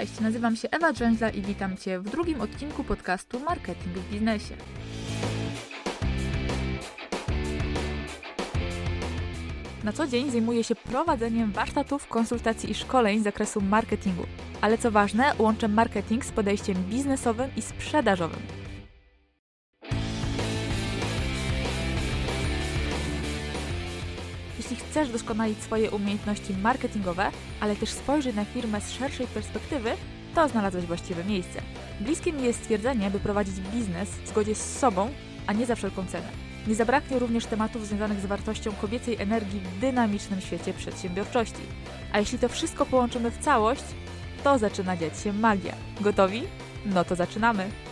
Cześć, nazywam się Ewa Drzęźla i witam Cię w drugim odcinku podcastu Marketing w biznesie. Na co dzień zajmuję się prowadzeniem warsztatów, konsultacji i szkoleń z zakresu marketingu. Ale co ważne, łączę marketing z podejściem biznesowym i sprzedażowym. Jeśli chcesz doskonalić swoje umiejętności marketingowe, ale też spojrzeć na firmę z szerszej perspektywy, to znalazłeś właściwe miejsce. Bliskie mi jest stwierdzenie, by prowadzić biznes w zgodzie z sobą, a nie za wszelką cenę. Nie zabraknie również tematów związanych z wartością kobiecej energii w dynamicznym świecie przedsiębiorczości. A jeśli to wszystko połączymy w całość, to zaczyna dziać się magia. Gotowi? No to zaczynamy!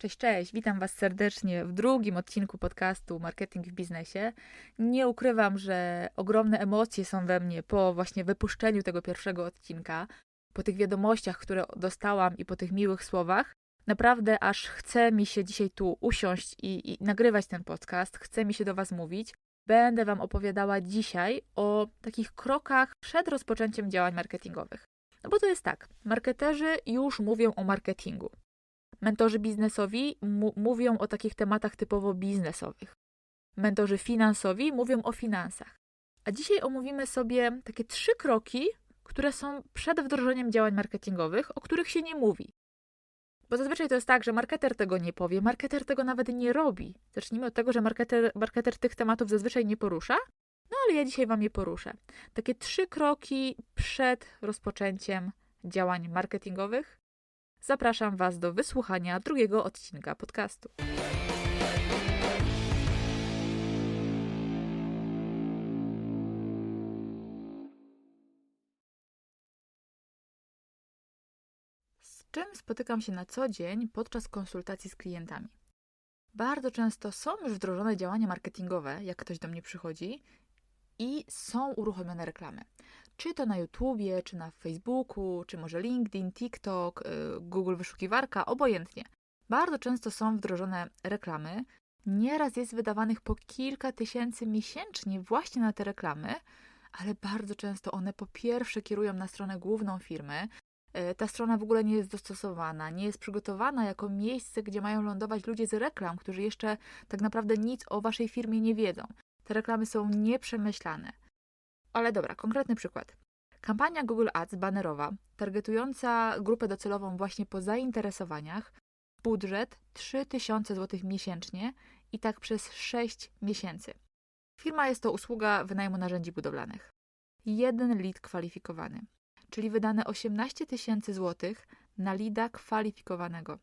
Cześć, cześć, witam Was serdecznie w drugim odcinku podcastu Marketing w biznesie. Nie ukrywam, że ogromne emocje są we mnie po właśnie wypuszczeniu tego pierwszego odcinka, po tych wiadomościach, które dostałam i po tych miłych słowach. Naprawdę aż chce mi się dzisiaj tu usiąść i, i nagrywać ten podcast, chce mi się do Was mówić. Będę Wam opowiadała dzisiaj o takich krokach przed rozpoczęciem działań marketingowych. No bo to jest tak, marketerzy już mówią o marketingu. Mentorzy biznesowi mówią o takich tematach typowo biznesowych. Mentorzy finansowi mówią o finansach. A dzisiaj omówimy sobie takie trzy kroki, które są przed wdrożeniem działań marketingowych, o których się nie mówi. Bo zazwyczaj to jest tak, że marketer tego nie powie, marketer tego nawet nie robi. Zacznijmy od tego, że marketer, marketer tych tematów zazwyczaj nie porusza, no ale ja dzisiaj Wam je poruszę. Takie trzy kroki przed rozpoczęciem działań marketingowych, zapraszam Was do wysłuchania drugiego odcinka podcastu. Z czym spotykam się na co dzień podczas konsultacji z klientami? Bardzo często są już wdrożone działania marketingowe, jak ktoś do mnie przychodzi, i są uruchomione reklamy czy to na YouTubie, czy na Facebooku, czy może LinkedIn, TikTok, y, Google Wyszukiwarka, obojętnie. Bardzo często są wdrożone reklamy. Nieraz jest wydawanych po kilka tysięcy miesięcznie właśnie na te reklamy, ale bardzo często one po pierwsze kierują na stronę główną firmy. Y, ta strona w ogóle nie jest dostosowana, nie jest przygotowana jako miejsce, gdzie mają lądować ludzie z reklam, którzy jeszcze tak naprawdę nic o waszej firmie nie wiedzą. Te reklamy są nieprzemyślane. Ale dobra, konkretny przykład. Kampania Google Ads banerowa, targetująca grupę docelową właśnie po zainteresowaniach, budżet 3000 zł miesięcznie i tak przez 6 miesięcy. Firma jest to usługa wynajmu narzędzi budowlanych. Jeden lead kwalifikowany, czyli wydane 18 tysięcy złotych na lida kwalifikowanego.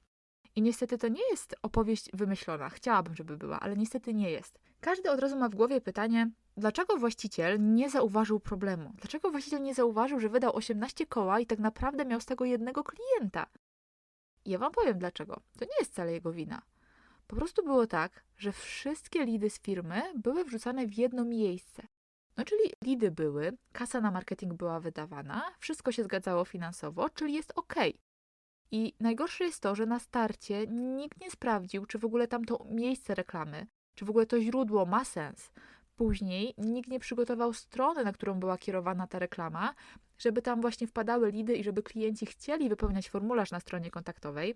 I niestety to nie jest opowieść wymyślona. Chciałabym, żeby była, ale niestety nie jest. Każdy od razu ma w głowie pytanie, dlaczego właściciel nie zauważył problemu? Dlaczego właściciel nie zauważył, że wydał 18 koła i tak naprawdę miał z tego jednego klienta? ja wam powiem dlaczego. To nie jest wcale jego wina. Po prostu było tak, że wszystkie lidy z firmy były wrzucane w jedno miejsce. No, czyli lidy były, kasa na marketing była wydawana, wszystko się zgadzało finansowo, czyli jest ok. I najgorsze jest to, że na starcie nikt nie sprawdził, czy w ogóle tamto miejsce reklamy, czy w ogóle to źródło ma sens. Później nikt nie przygotował strony, na którą była kierowana ta reklama, żeby tam właśnie wpadały lidy i żeby klienci chcieli wypełniać formularz na stronie kontaktowej.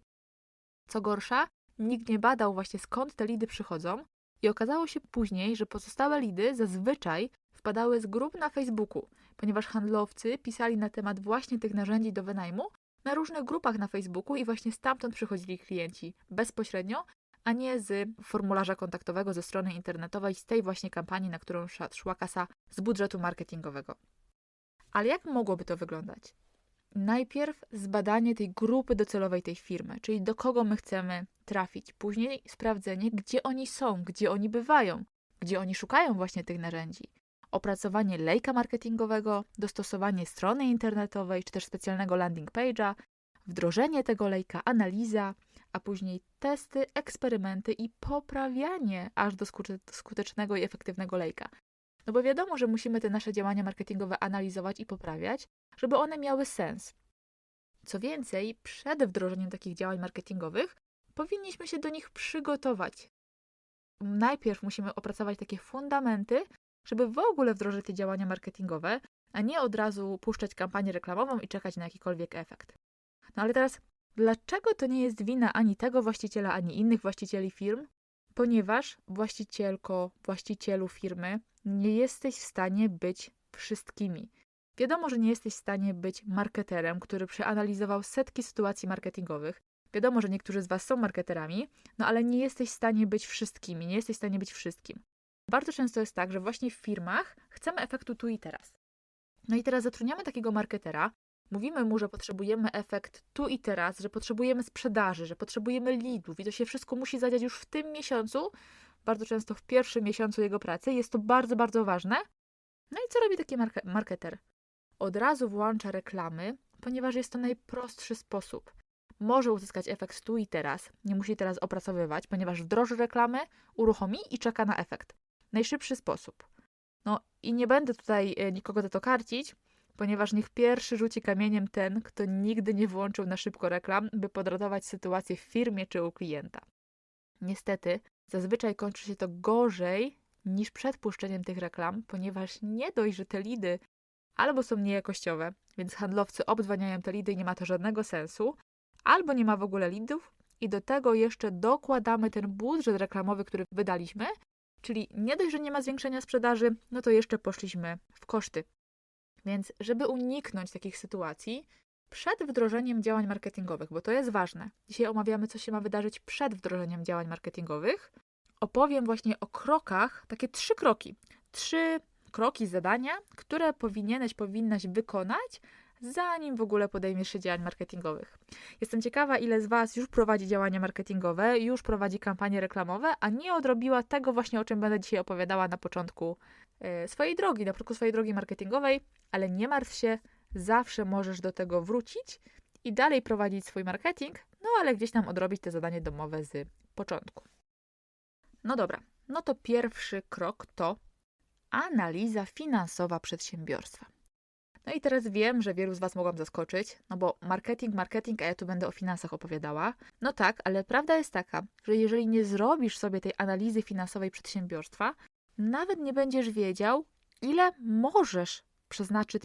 Co gorsza, nikt nie badał właśnie skąd te lidy przychodzą i okazało się później, że pozostałe lidy zazwyczaj wpadały z grup na Facebooku, ponieważ handlowcy pisali na temat właśnie tych narzędzi do wynajmu na różnych grupach na Facebooku i właśnie stamtąd przychodzili klienci bezpośrednio, a nie z formularza kontaktowego ze strony internetowej, z tej właśnie kampanii, na którą szła kasa z budżetu marketingowego. Ale jak mogłoby to wyglądać? Najpierw zbadanie tej grupy docelowej tej firmy, czyli do kogo my chcemy trafić. Później sprawdzenie, gdzie oni są, gdzie oni bywają, gdzie oni szukają właśnie tych narzędzi. Opracowanie lejka marketingowego, dostosowanie strony internetowej czy też specjalnego landing page'a, wdrożenie tego lejka, analiza, a później testy, eksperymenty i poprawianie aż do skutecznego i efektywnego lejka. No bo wiadomo, że musimy te nasze działania marketingowe analizować i poprawiać, żeby one miały sens. Co więcej, przed wdrożeniem takich działań marketingowych powinniśmy się do nich przygotować. najpierw musimy opracować takie fundamenty, żeby w ogóle wdrożyć te działania marketingowe, a nie od razu puszczać kampanię reklamową i czekać na jakikolwiek efekt. No ale teraz, dlaczego to nie jest wina ani tego właściciela, ani innych właścicieli firm? Ponieważ właścicielko, właścicielu firmy nie jesteś w stanie być wszystkimi. Wiadomo, że nie jesteś w stanie być marketerem, który przeanalizował setki sytuacji marketingowych. Wiadomo, że niektórzy z Was są marketerami, no ale nie jesteś w stanie być wszystkimi, nie jesteś w stanie być wszystkim. Bardzo często jest tak, że właśnie w firmach chcemy efektu tu i teraz. No i teraz zatrudniamy takiego marketera, mówimy mu, że potrzebujemy efekt tu i teraz, że potrzebujemy sprzedaży, że potrzebujemy leadów i to się wszystko musi zadziać już w tym miesiącu, bardzo często w pierwszym miesiącu jego pracy. Jest to bardzo, bardzo ważne. No i co robi taki marke marketer? Od razu włącza reklamy, ponieważ jest to najprostszy sposób. Może uzyskać efekt tu i teraz, nie musi teraz opracowywać, ponieważ wdroży reklamy, uruchomi i czeka na efekt. Najszybszy sposób. No i nie będę tutaj e, nikogo za to karcić, ponieważ niech pierwszy rzuci kamieniem ten, kto nigdy nie włączył na szybko reklam, by podratować sytuację w firmie czy u klienta. Niestety, zazwyczaj kończy się to gorzej niż przed puszczeniem tych reklam, ponieważ nie dość, że te lidy albo są niejakościowe, więc handlowcy obdzwaniają te lidy i nie ma to żadnego sensu, albo nie ma w ogóle lidów i do tego jeszcze dokładamy ten budżet reklamowy, który wydaliśmy, czyli nie dość, że nie ma zwiększenia sprzedaży, no to jeszcze poszliśmy w koszty. Więc żeby uniknąć takich sytuacji, przed wdrożeniem działań marketingowych, bo to jest ważne. Dzisiaj omawiamy, co się ma wydarzyć przed wdrożeniem działań marketingowych. Opowiem właśnie o krokach, takie trzy kroki. Trzy kroki, zadania, które powinieneś, powinnaś wykonać, zanim w ogóle podejmiesz się działań marketingowych. Jestem ciekawa, ile z Was już prowadzi działania marketingowe, już prowadzi kampanie reklamowe, a nie odrobiła tego właśnie, o czym będę dzisiaj opowiadała na początku swojej drogi, na początku swojej drogi marketingowej, ale nie martw się, zawsze możesz do tego wrócić i dalej prowadzić swój marketing, no ale gdzieś tam odrobić te zadanie domowe z początku. No dobra, no to pierwszy krok to analiza finansowa przedsiębiorstwa. No i teraz wiem, że wielu z Was mogłam zaskoczyć, no bo marketing, marketing, a ja tu będę o finansach opowiadała. No tak, ale prawda jest taka, że jeżeli nie zrobisz sobie tej analizy finansowej przedsiębiorstwa, nawet nie będziesz wiedział, ile możesz przeznaczyć,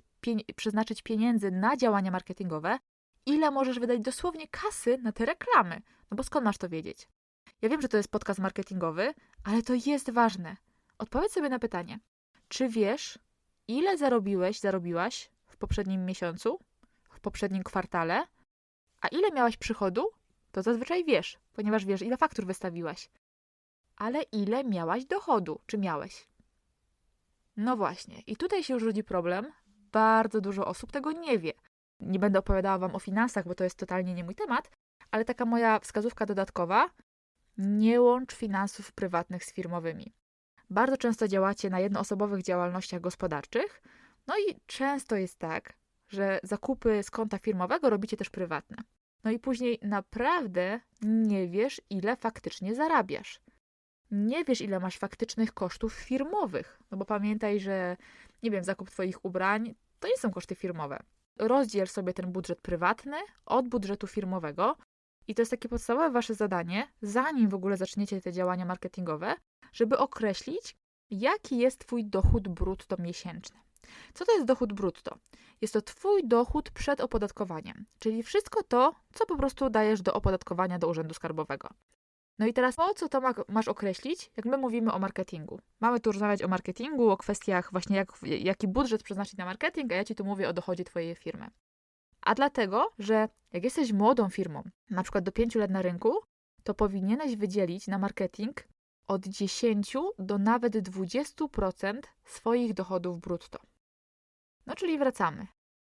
przeznaczyć pieniędzy na działania marketingowe, ile możesz wydać dosłownie kasy na te reklamy. No bo skąd masz to wiedzieć? Ja wiem, że to jest podcast marketingowy, ale to jest ważne. Odpowiedz sobie na pytanie: czy wiesz, ile zarobiłeś, zarobiłaś w poprzednim miesiącu, w poprzednim kwartale, a ile miałaś przychodu? To zazwyczaj wiesz, ponieważ wiesz, ile faktur wystawiłaś. Ale ile miałaś dochodu? Czy miałeś? No właśnie, i tutaj się już rodzi problem. Bardzo dużo osób tego nie wie. Nie będę opowiadała Wam o finansach, bo to jest totalnie nie mój temat, ale taka moja wskazówka dodatkowa: nie łącz finansów prywatnych z firmowymi. Bardzo często działacie na jednoosobowych działalnościach gospodarczych, no i często jest tak, że zakupy z konta firmowego robicie też prywatne. No i później naprawdę nie wiesz, ile faktycznie zarabiasz. Nie wiesz, ile masz faktycznych kosztów firmowych. No bo pamiętaj, że nie wiem, zakup Twoich ubrań to nie są koszty firmowe. Rozdziel sobie ten budżet prywatny od budżetu firmowego. I to jest takie podstawowe Wasze zadanie, zanim w ogóle zaczniecie te działania marketingowe, żeby określić, jaki jest Twój dochód brutto miesięczny. Co to jest dochód brutto? Jest to Twój dochód przed opodatkowaniem, czyli wszystko to, co po prostu dajesz do opodatkowania do Urzędu Skarbowego. No i teraz po co to masz określić, jak my mówimy o marketingu? Mamy tu rozmawiać o marketingu, o kwestiach właśnie jak, jaki budżet przeznaczyć na marketing, a ja Ci tu mówię o dochodzie Twojej firmy. A dlatego, że jak jesteś młodą firmą, na przykład do 5 lat na rynku, to powinieneś wydzielić na marketing od 10 do nawet 20% swoich dochodów brutto. No czyli wracamy.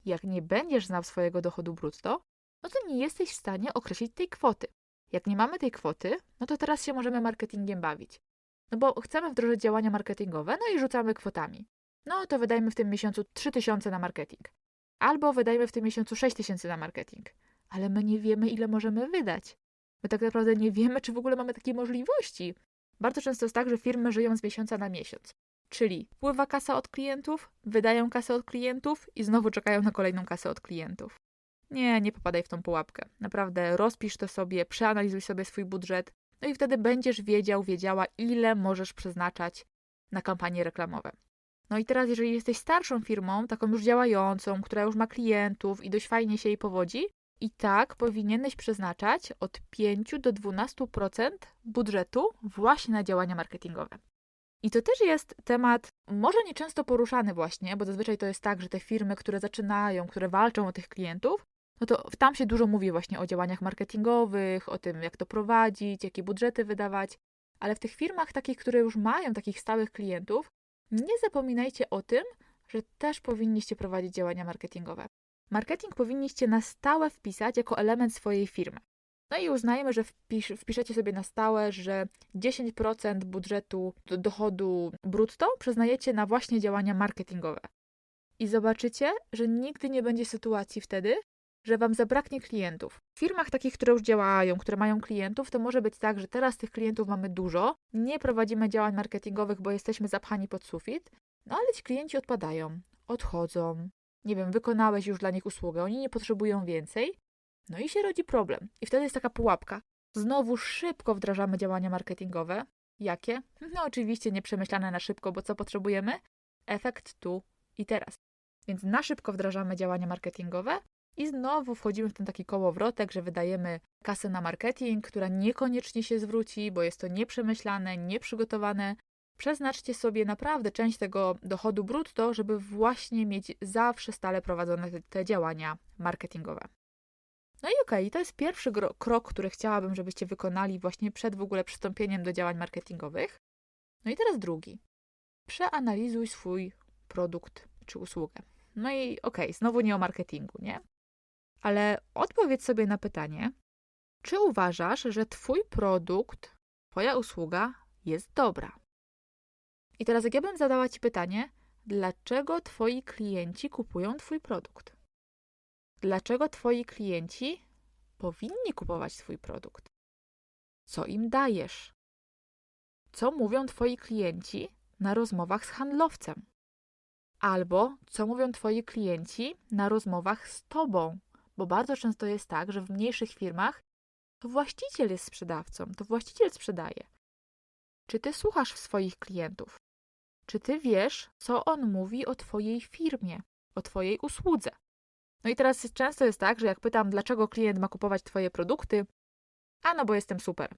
Jak nie będziesz znał swojego dochodu brutto, no to nie jesteś w stanie określić tej kwoty. Jak nie mamy tej kwoty, no to teraz się możemy marketingiem bawić. No bo chcemy wdrożyć działania marketingowe, no i rzucamy kwotami. No to wydajmy w tym miesiącu 3000 na marketing. Albo wydajmy w tym miesiącu 6000 na marketing. Ale my nie wiemy, ile możemy wydać. My tak naprawdę nie wiemy, czy w ogóle mamy takie możliwości. Bardzo często jest tak, że firmy żyją z miesiąca na miesiąc. Czyli wpływa kasa od klientów, wydają kasę od klientów i znowu czekają na kolejną kasę od klientów. Nie, nie popadaj w tą pułapkę. Naprawdę rozpisz to sobie, przeanalizuj sobie swój budżet No i wtedy będziesz wiedział, wiedziała, ile możesz przeznaczać na kampanie reklamowe. No i teraz, jeżeli jesteś starszą firmą, taką już działającą, która już ma klientów i dość fajnie się jej powodzi, i tak powinieneś przeznaczać od 5 do 12% budżetu właśnie na działania marketingowe. I to też jest temat może nieczęsto poruszany właśnie, bo zazwyczaj to jest tak, że te firmy, które zaczynają, które walczą o tych klientów, no to tam się dużo mówi właśnie o działaniach marketingowych, o tym, jak to prowadzić, jakie budżety wydawać, ale w tych firmach takich, które już mają takich stałych klientów, nie zapominajcie o tym, że też powinniście prowadzić działania marketingowe. Marketing powinniście na stałe wpisać jako element swojej firmy. No i uznajmy, że wpisz, wpiszecie sobie na stałe, że 10% budżetu do dochodu brutto przeznajecie na właśnie działania marketingowe. I zobaczycie, że nigdy nie będzie sytuacji wtedy, że Wam zabraknie klientów. W firmach takich, które już działają, które mają klientów, to może być tak, że teraz tych klientów mamy dużo, nie prowadzimy działań marketingowych, bo jesteśmy zapchani pod sufit, no ale ci klienci odpadają, odchodzą. Nie wiem, wykonałeś już dla nich usługę, oni nie potrzebują więcej, no i się rodzi problem. I wtedy jest taka pułapka. Znowu szybko wdrażamy działania marketingowe. Jakie? No oczywiście nieprzemyślane na szybko, bo co potrzebujemy? Efekt tu i teraz. Więc na szybko wdrażamy działania marketingowe i znowu wchodzimy w ten taki kołowrotek, że wydajemy kasę na marketing, która niekoniecznie się zwróci, bo jest to nieprzemyślane, nieprzygotowane. Przeznaczcie sobie naprawdę część tego dochodu brutto, żeby właśnie mieć zawsze stale prowadzone te, te działania marketingowe. No i okej, okay, to jest pierwszy krok, który chciałabym, żebyście wykonali właśnie przed w ogóle przystąpieniem do działań marketingowych. No i teraz drugi. Przeanalizuj swój produkt czy usługę. No i okej, okay, znowu nie o marketingu, nie? Ale odpowiedz sobie na pytanie, czy uważasz, że Twój produkt, Twoja usługa jest dobra? I teraz, jak ja bym zadała Ci pytanie, dlaczego Twoi klienci kupują Twój produkt? Dlaczego Twoi klienci powinni kupować Twój produkt? Co im dajesz? Co mówią Twoi klienci na rozmowach z handlowcem? Albo co mówią Twoi klienci na rozmowach z Tobą? Bo bardzo często jest tak, że w mniejszych firmach to właściciel jest sprzedawcą, to właściciel sprzedaje. Czy Ty słuchasz swoich klientów? Czy Ty wiesz, co on mówi o Twojej firmie, o Twojej usłudze? No i teraz często jest tak, że jak pytam, dlaczego klient ma kupować Twoje produkty, a no bo jestem super.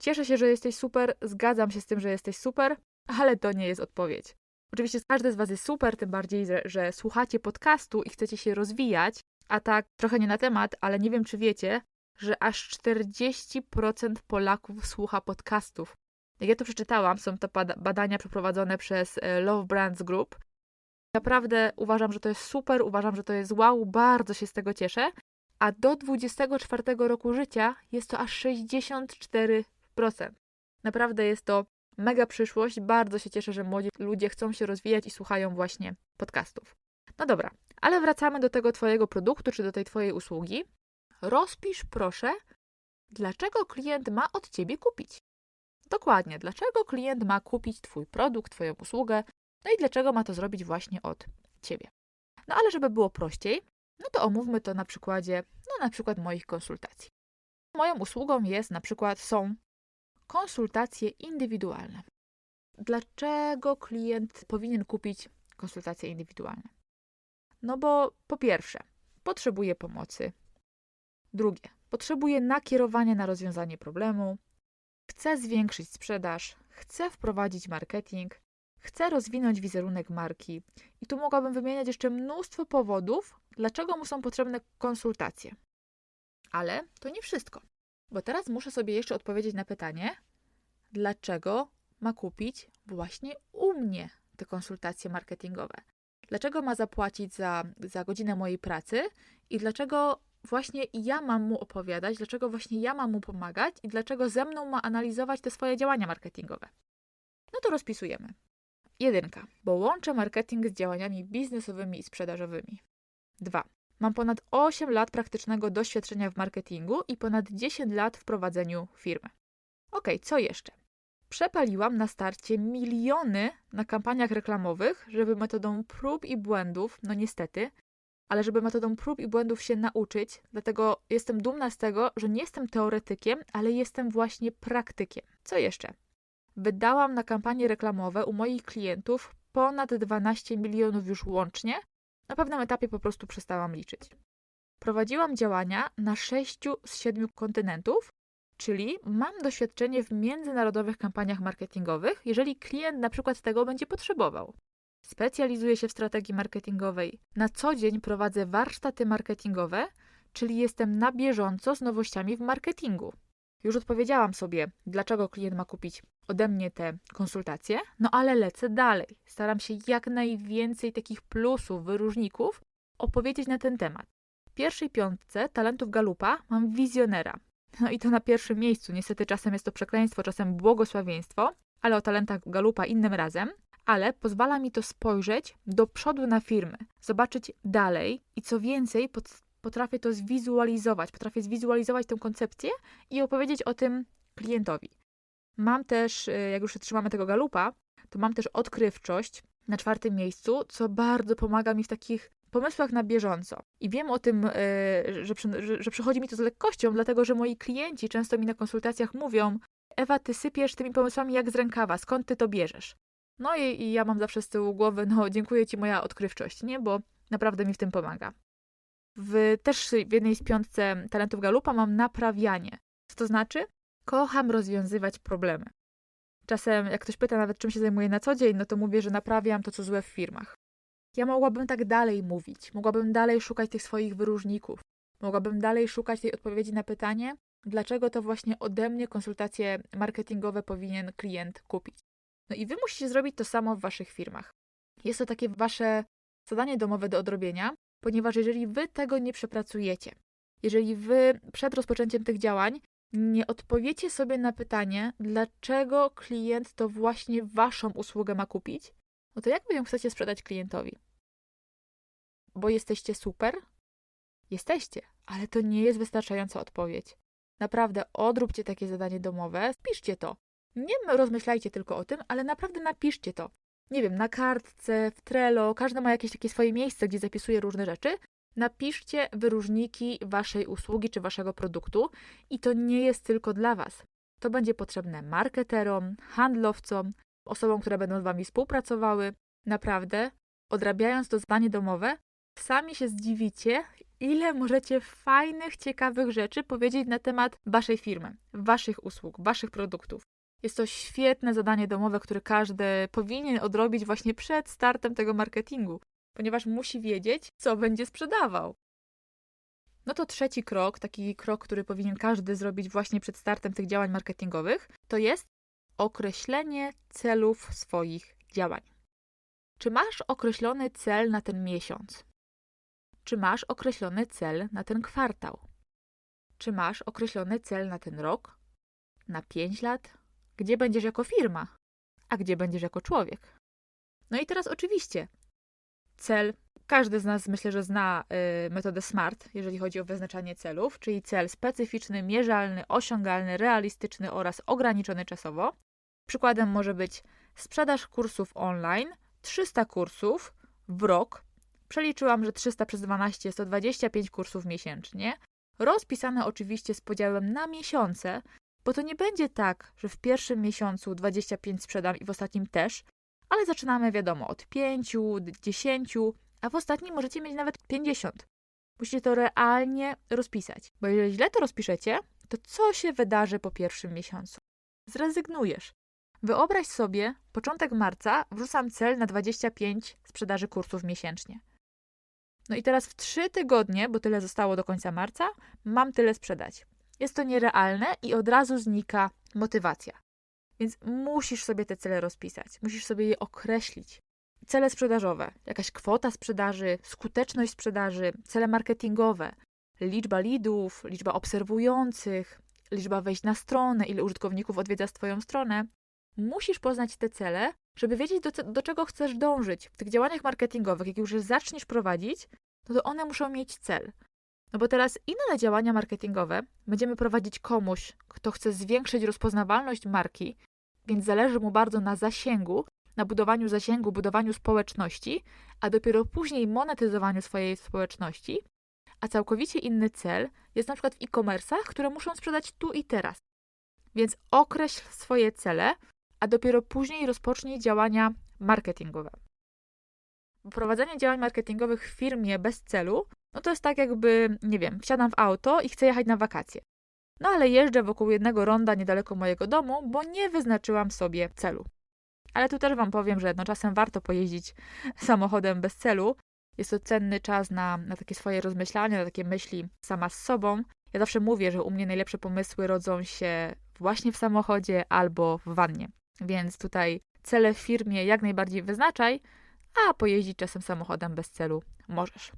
Cieszę się, że jesteś super, zgadzam się z tym, że jesteś super, ale to nie jest odpowiedź. Oczywiście każdy z Was jest super, tym bardziej, że, że słuchacie podcastu i chcecie się rozwijać, a tak trochę nie na temat, ale nie wiem, czy wiecie, że aż 40% Polaków słucha podcastów. Jak ja to przeczytałam, są to badania przeprowadzone przez e, Love Brands Group Naprawdę uważam, że to jest super, uważam, że to jest wow, bardzo się z tego cieszę. A do 24 roku życia jest to aż 64%. Naprawdę jest to mega przyszłość. Bardzo się cieszę, że młodzi ludzie chcą się rozwijać i słuchają właśnie podcastów. No dobra, ale wracamy do tego Twojego produktu czy do tej Twojej usługi. Rozpisz proszę, dlaczego klient ma od Ciebie kupić. Dokładnie, dlaczego klient ma kupić Twój produkt, Twoją usługę, no i dlaczego ma to zrobić właśnie od Ciebie? No ale żeby było prościej, no to omówmy to na przykładzie, no na przykład moich konsultacji. Moją usługą jest na przykład, są konsultacje indywidualne. Dlaczego klient powinien kupić konsultacje indywidualne? No bo po pierwsze, potrzebuje pomocy. Drugie, potrzebuje nakierowania na rozwiązanie problemu. Chce zwiększyć sprzedaż, chce wprowadzić marketing, chce rozwinąć wizerunek marki. I tu mogłabym wymieniać jeszcze mnóstwo powodów, dlaczego mu są potrzebne konsultacje. Ale to nie wszystko, bo teraz muszę sobie jeszcze odpowiedzieć na pytanie, dlaczego ma kupić właśnie u mnie te konsultacje marketingowe. Dlaczego ma zapłacić za, za godzinę mojej pracy i dlaczego właśnie ja mam mu opowiadać, dlaczego właśnie ja mam mu pomagać i dlaczego ze mną ma analizować te swoje działania marketingowe. No to rozpisujemy. Jedynka, bo łączę marketing z działaniami biznesowymi i sprzedażowymi. 2. Mam ponad 8 lat praktycznego doświadczenia w marketingu i ponad 10 lat w prowadzeniu firmy. Ok, co jeszcze? Przepaliłam na starcie miliony na kampaniach reklamowych, żeby metodą prób i błędów, no niestety, ale żeby metodą prób i błędów się nauczyć. Dlatego jestem dumna z tego, że nie jestem teoretykiem, ale jestem właśnie praktykiem. Co jeszcze? Wydałam na kampanie reklamowe u moich klientów ponad 12 milionów już łącznie. Na pewnym etapie po prostu przestałam liczyć. Prowadziłam działania na 6 z 7 kontynentów, czyli mam doświadczenie w międzynarodowych kampaniach marketingowych, jeżeli klient na przykład tego będzie potrzebował. Specjalizuję się w strategii marketingowej. Na co dzień prowadzę warsztaty marketingowe, czyli jestem na bieżąco z nowościami w marketingu. Już odpowiedziałam sobie, dlaczego klient ma kupić ode mnie te konsultacje, no ale lecę dalej. Staram się jak najwięcej takich plusów, wyróżników opowiedzieć na ten temat. W pierwszej piątce talentów Galupa mam wizjonera. No i to na pierwszym miejscu. Niestety czasem jest to przekleństwo, czasem błogosławieństwo, ale o talentach Galupa innym razem. Ale pozwala mi to spojrzeć do przodu na firmy, zobaczyć dalej i co więcej, potrafię to zwizualizować, potrafię zwizualizować tę koncepcję i opowiedzieć o tym klientowi. Mam też, y, jak już trzymamy tego galupa, to mam też odkrywczość na czwartym miejscu, co bardzo pomaga mi w takich pomysłach na bieżąco. I wiem o tym, y, że, że, przychodzi mi to z lekkością, dlatego że moi klienci często mi na konsultacjach mówią: Ewa, ty sypiesz tymi pomysłami jak z rękawa, skąd ty to bierzesz? No i, i ja mam zawsze z tyłu głowy, no dziękuję ci moja odkrywczość, nie? Bo naprawdę mi w tym pomaga. W, też w jednej z piątce talentów Galupa mam naprawianie. Co to znaczy? Kocham rozwiązywać problemy. Czasem, jak ktoś pyta nawet, czym się zajmuję na co dzień, no to mówię, że naprawiam to, co złe w firmach. Ja mogłabym tak dalej mówić, mogłabym dalej szukać tych swoich wyróżników, mogłabym dalej szukać tej odpowiedzi na pytanie, dlaczego to właśnie ode mnie konsultacje marketingowe powinien klient kupić. No i wy musicie zrobić to samo w waszych firmach. Jest to takie wasze zadanie domowe do odrobienia, ponieważ jeżeli wy tego nie przepracujecie, jeżeli wy przed rozpoczęciem tych działań nie odpowiecie sobie na pytanie, dlaczego klient to właśnie waszą usługę ma kupić, no to jak wy ją chcecie sprzedać klientowi? Bo jesteście super? Jesteście, ale to nie jest wystarczająca odpowiedź. Naprawdę odróbcie takie zadanie domowe, wpiszcie to. Nie rozmyślajcie tylko o tym, ale naprawdę napiszcie to nie wiem, na kartce, w Trello, każdy ma jakieś takie swoje miejsce, gdzie zapisuje różne rzeczy. Napiszcie wyróżniki waszej usługi czy waszego produktu i to nie jest tylko dla was. To będzie potrzebne marketerom, handlowcom, osobom, które będą z wami współpracowały. Naprawdę, odrabiając to zdanie domowe, sami się zdziwicie, ile możecie fajnych, ciekawych rzeczy powiedzieć na temat waszej firmy, waszych usług, waszych produktów. Jest to świetne zadanie domowe, które każdy powinien odrobić właśnie przed startem tego marketingu, ponieważ musi wiedzieć, co będzie sprzedawał. No to trzeci krok, taki krok, który powinien każdy zrobić właśnie przed startem tych działań marketingowych, to jest określenie celów swoich działań. Czy masz określony cel na ten miesiąc? Czy masz określony cel na ten kwartał? Czy masz określony cel na ten rok? Na 5 lat? Gdzie będziesz jako firma, a gdzie będziesz jako człowiek? No i teraz oczywiście cel. Każdy z nas myślę, że zna y, metodę SMART, jeżeli chodzi o wyznaczanie celów, czyli cel specyficzny, mierzalny, osiągalny, realistyczny oraz ograniczony czasowo. Przykładem może być sprzedaż kursów online, 300 kursów w rok. Przeliczyłam, że 300 przez 12 jest to 25 kursów miesięcznie. Rozpisane oczywiście z podziałem na miesiące, bo to nie będzie tak, że w pierwszym miesiącu 25 sprzedam i w ostatnim też, ale zaczynamy, wiadomo, od 5, 10, a w ostatnim możecie mieć nawet 50. Musicie to realnie rozpisać, bo jeżeli źle to rozpiszecie, to co się wydarzy po pierwszym miesiącu? Zrezygnujesz. Wyobraź sobie, początek marca wrzucam cel na 25 sprzedaży kursów miesięcznie. No i teraz w 3 tygodnie, bo tyle zostało do końca marca, mam tyle sprzedać. Jest to nierealne i od razu znika motywacja. Więc musisz sobie te cele rozpisać, musisz sobie je określić. Cele sprzedażowe, jakaś kwota sprzedaży, skuteczność sprzedaży, cele marketingowe, liczba lidów, liczba obserwujących, liczba wejść na stronę, ile użytkowników odwiedza Twoją stronę. Musisz poznać te cele, żeby wiedzieć, do, do czego chcesz dążyć. W tych działaniach marketingowych, jak już zaczniesz prowadzić, no to one muszą mieć cel. No bo teraz inne działania marketingowe będziemy prowadzić komuś, kto chce zwiększyć rozpoznawalność marki, więc zależy mu bardzo na zasięgu, na budowaniu zasięgu, budowaniu społeczności, a dopiero później monetyzowaniu swojej społeczności, a całkowicie inny cel jest na przykład w e-commerce'ach, które muszą sprzedać tu i teraz. Więc określ swoje cele, a dopiero później rozpocznij działania marketingowe. Prowadzenie działań marketingowych w firmie bez celu, no to jest tak jakby, nie wiem, wsiadam w auto i chcę jechać na wakacje. No ale jeżdżę wokół jednego ronda niedaleko mojego domu, bo nie wyznaczyłam sobie celu. Ale tu też Wam powiem, że no czasem warto pojeździć samochodem bez celu. Jest to cenny czas na, na takie swoje rozmyślania, na takie myśli sama z sobą. Ja zawsze mówię, że u mnie najlepsze pomysły rodzą się właśnie w samochodzie albo w wannie. Więc tutaj cele w firmie jak najbardziej wyznaczaj, a pojeździć czasem samochodem bez celu możesz.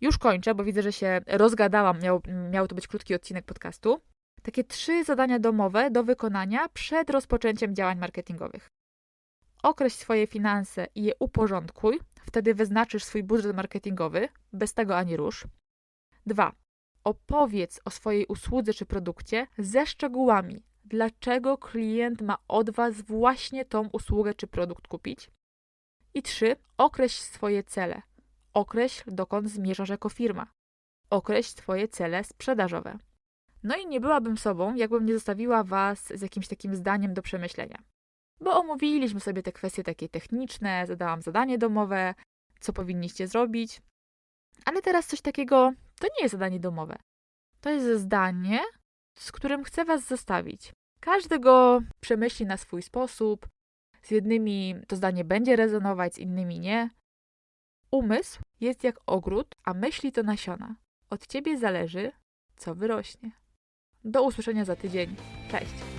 Już kończę, bo widzę, że się rozgadałam. Miał, miał to być krótki odcinek podcastu. Takie trzy zadania domowe do wykonania przed rozpoczęciem działań marketingowych. Określ swoje finanse i je uporządkuj, wtedy wyznaczysz swój budżet marketingowy, bez tego ani rusz. Dwa. Opowiedz o swojej usłudze czy produkcie ze szczegółami, dlaczego klient ma od Was właśnie tą usługę czy produkt kupić. I trzy. Określ swoje cele. Określ, dokąd zmierzasz jako firma. Określ swoje cele sprzedażowe. No i nie byłabym sobą, jakbym nie zostawiła Was z jakimś takim zdaniem do przemyślenia. Bo omówiliśmy sobie te kwestie takie techniczne, zadałam zadanie domowe, co powinniście zrobić. Ale teraz coś takiego to nie jest zadanie domowe. To jest zdanie, z którym chcę Was zostawić. Każdy go przemyśli na swój sposób. Z jednymi to zdanie będzie rezonować, z innymi nie. Umysł jest jak ogród, a myśli to nasiona. Od ciebie zależy, co wyrośnie. Do usłyszenia za tydzień. Cześć!